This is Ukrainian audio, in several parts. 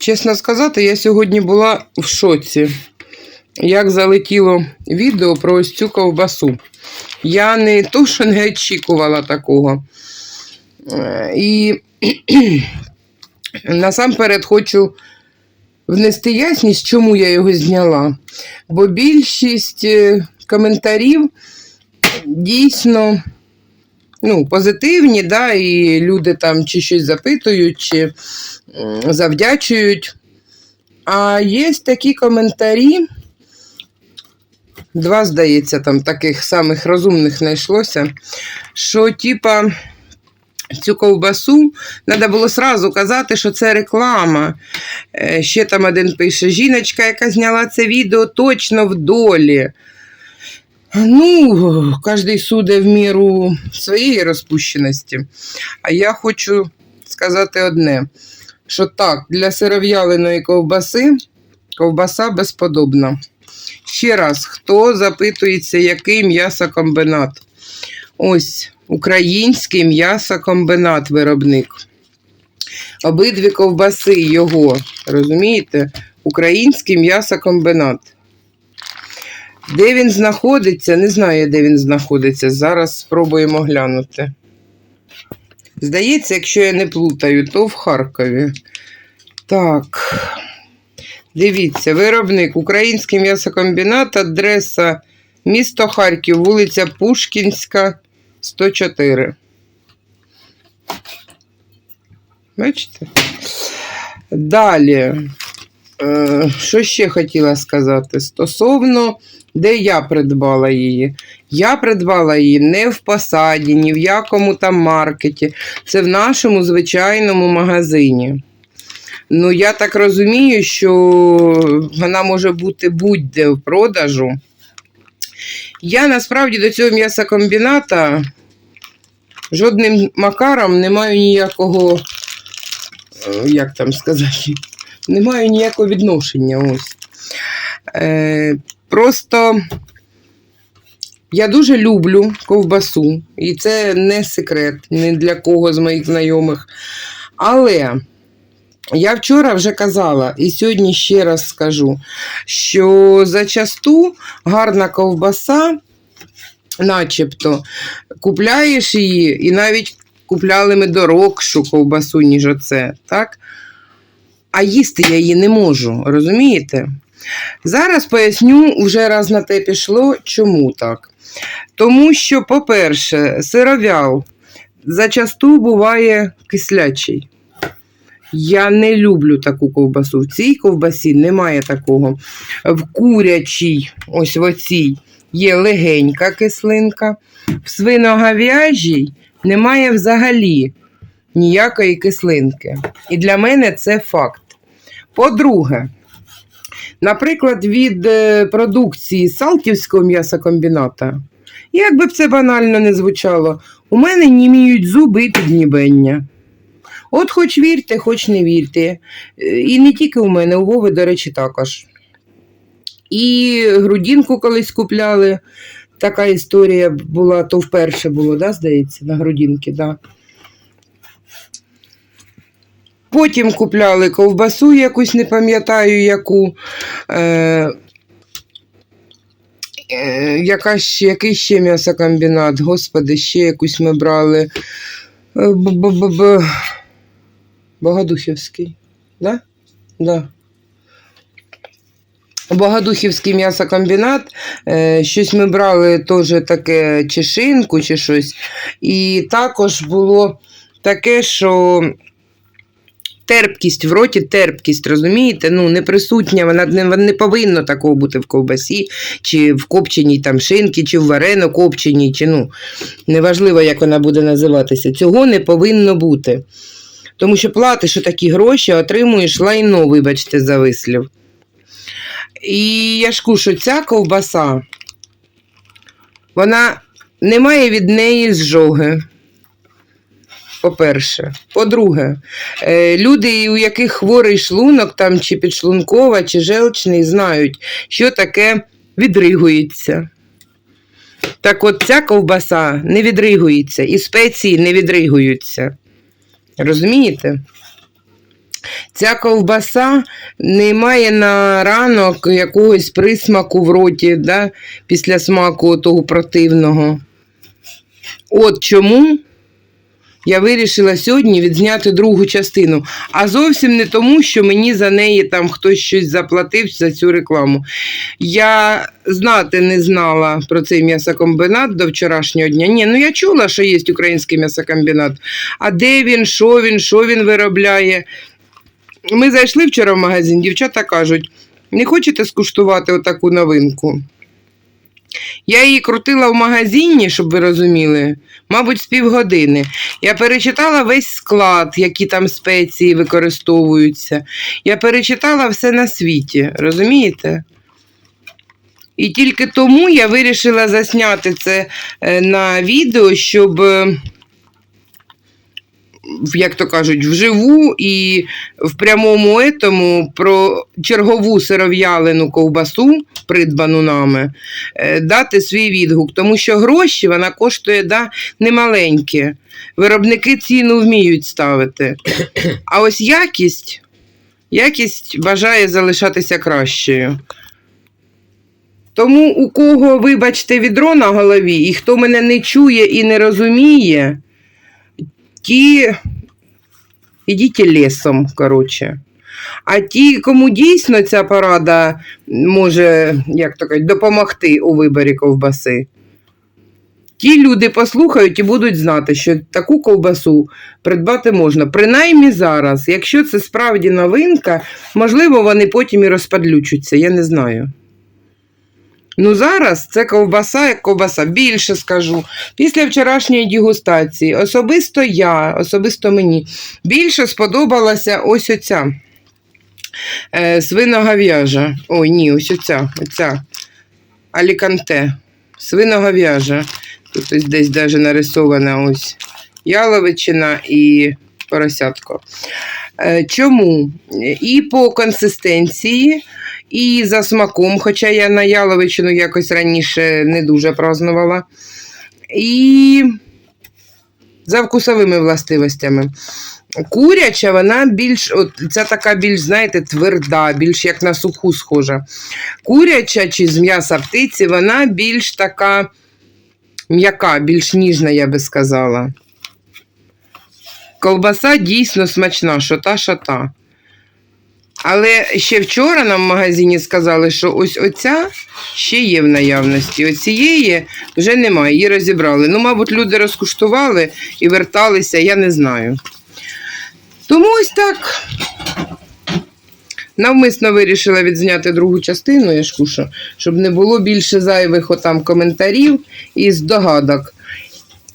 Чесно сказати, я сьогодні була в шоці, як залетіло відео про ось цю ковбасу. Я не то, що не очікувала такого. Е, І насамперед хочу внести ясність, чому я його зняла. Бо більшість е, коментарів дійсно ну, позитивні, да, і люди там чи щось запитують, чи завдячують. А є такі коментарі, два, здається, там таких самих розумних знайшлося, що, типа, цю ковбасу треба було сразу казати, що це реклама. Е, Ще там один пише: жіночка, яка зняла це відео, точно в долі. Ну, кожен суде в міру своєї розпущеності. А я хочу сказати одне: що так, для сиров'яленої ковбаси ковбаса безподобна. Ще раз, хто запитується, який м'ясокомбинат? Ось український м'ясокомбинат виробник. Обидві ковбаси його, розумієте? Український м'ясокомбинат. Де він знаходиться? Не знаю, де він знаходиться. Зараз спробуємо глянути. Здається, якщо я не плутаю, то в Харкові. Так. Дивіться, виробник Український м'ясокомбінат, адреса місто Харків, вулиця Пушкінська, 104. Бачите? Далі. Е, Що ще хотіла сказати? Стосовно, де я придбала її. Я придбала її не в посаді, ні в якому там маркеті. Це в нашому звичайному магазині. Ну, я так розумію, що вона може бути будь-де в продажу. Я насправді до цього м'ясокомбіната жодним макаром не маю ніякого, е, як там сказати, не маю ніякого відношення. Ось. Е, просто я дуже люблю ковбасу, і це не секрет ні для кого з моїх знайомих. Але я вчора вже казала, і сьогодні ще раз скажу, що зачасту гарна ковбаса, начебто, купляєш її, і навіть купляли ми дорогшу ковбасу, ніж оце, так? А їсти я її не можу, розумієте? Зараз поясню, вже раз на те пішло, чому так. Тому що, по-перше, сировял зачасту буває кислячий. Я не люблю таку ковбасу. В цій ковбасі немає такого. В курячій, ось в оцій, є легенька кислинка. В свиноговяжій немає взагалі ніякої кислинки. І для мене це факт. По-друге, наприклад, від е, продукції Салтівського м'ясокомбіната, як би це банально не звучало, у мене німіють зуби і піднібення. От хоч вірте, хоч не вірте. Е, І не тільки у мене, у Вови, до речі, також. І грудинку колись купляли. Така історія була, то вперше було, да, здається, на грудинки, да. Потім купляли ковбасу якусь, не пам'ятаю яку. Е, е, яка ще, який ще м'ясокомбінат? Господи, ще якусь ми брали. Е, б-б-б-б. Богодухівський. Да? Да. Богодухівський м'ясокомбінат. Е, щось ми брали теж таке чи шинку, чи щось. І також було таке, що терпкість в роті, терпкість, розумієте? Ну, не присутня, вона не, не повинно такого бути в ковбасі, чи в копченій там шинки, чи в варено копченій, чи ну, неважливо, як вона буде називатися. Цього не повинно бути. Тому що платиш такі гроші, отримуєш лайно, вибачте, за вислів. І я ж що ця ковбаса, вона не має від неї зжоги. По-перше. По-друге, е, люди, у яких хворий шлунок, там, чи підшлункова, чи желчний, знають, що таке відригується. Так от ця ковбаса не відригується, і спеції не відригуються. Розумієте? Ця ковбаса не має на ранок якогось присмаку в роті, да, після смаку того противного. От чому я вирішила сьогодні відзняти другу частину. А зовсім не тому, що мені за неї там хтось щось заплатив за цю рекламу. Я знати не знала про цей м'ясокомбінат до вчорашнього дня. Ні, ну я чула, що є український м'ясокомбінат. А де він, що він, що він виробляє? Ми зайшли вчора в магазин, дівчата кажуть, не хочете скуштувати отаку новинку? Я її крутила в магазині, щоб ви розуміли, мабуть, з півгодини. Я перечитала весь склад, які там спеції використовуються. Я перечитала все на світі, розумієте? І тільки тому я вирішила засняти це е, на відео, щоб, е, як то кажуть, вживу і в прямому етому про чергову сиров'ялену ковбасу, придбану нами, е, дати свій відгук, тому що гроші вона коштує да, немаленькі. Виробники ціну вміють ставити. А ось якість, якість бажає залишатися кращою. Тому у кого, вибачте, відро на голові, і хто мене не чує і не розуміє, ті ідіть лісом, коротше. А ті, кому дійсно ця порада може, як то кажуть, допомогти у виборі ковбаси, ті люди послухають і будуть знати, що таку ковбасу придбати можна. Принаймні зараз, якщо це справді новинка, можливо, вони потім і розпадлючаться, я не знаю. Ну, зараз це ковбаса як ковбаса. Більше скажу. Після вчорашньої дегустації, особисто я, особисто мені, більше сподобалася ось оця е, свиногов'яжа. Ой, ні, ось оця, оця аліканте. Свиногов'яжа. Тут ось десь даже нарисована ось яловичина і поросятко. Е, Чому? І по консистенції, і за смаком, хоча я на яловичину якось раніше не дуже празнувала. І за вкусовими властивостями. Куряча, вона більш, от ця така більш, знаєте, тверда, більш як на суху схожа. Куряча чи з м'яса птиці, вона більш така м'яка, більш ніжна, я би сказала. Ковбаса дійсно смачна, що та, що та. Але ще вчора нам в магазині сказали, що ось оця ще є в наявності. Оцієї вже немає, її розібрали. Ну, мабуть, люди розкуштували і верталися, я не знаю. Тому ось так. Навмисно вирішила відзняти другу частину, я ж кушу, щоб не було більше зайвих отам коментарів і здогадок.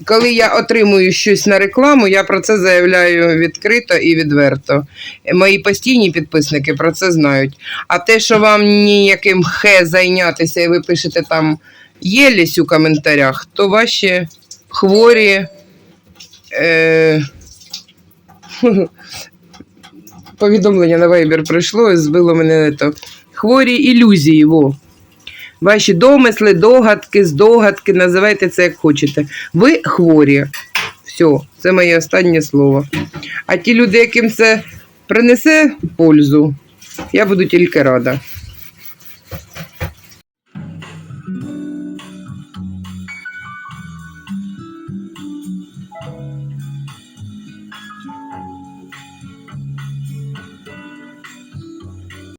Коли я отримую щось на рекламу, я про це заявляю відкрито і відверто. Мої постійні підписники про це знають. А те, що вам ніяким хе зайнятися, і ви пишете там єлість у коментарях, то ваші хворі. Е... Повідомлення на Viber прийшло і збило мене то. Хворі ілюзії. во. Ваші домисли, догадки, здогадки, називайте це як хочете. Ви хворі. Все, це моє останнє слово. А ті люди, яким це принесе пользу, я буду тільки рада.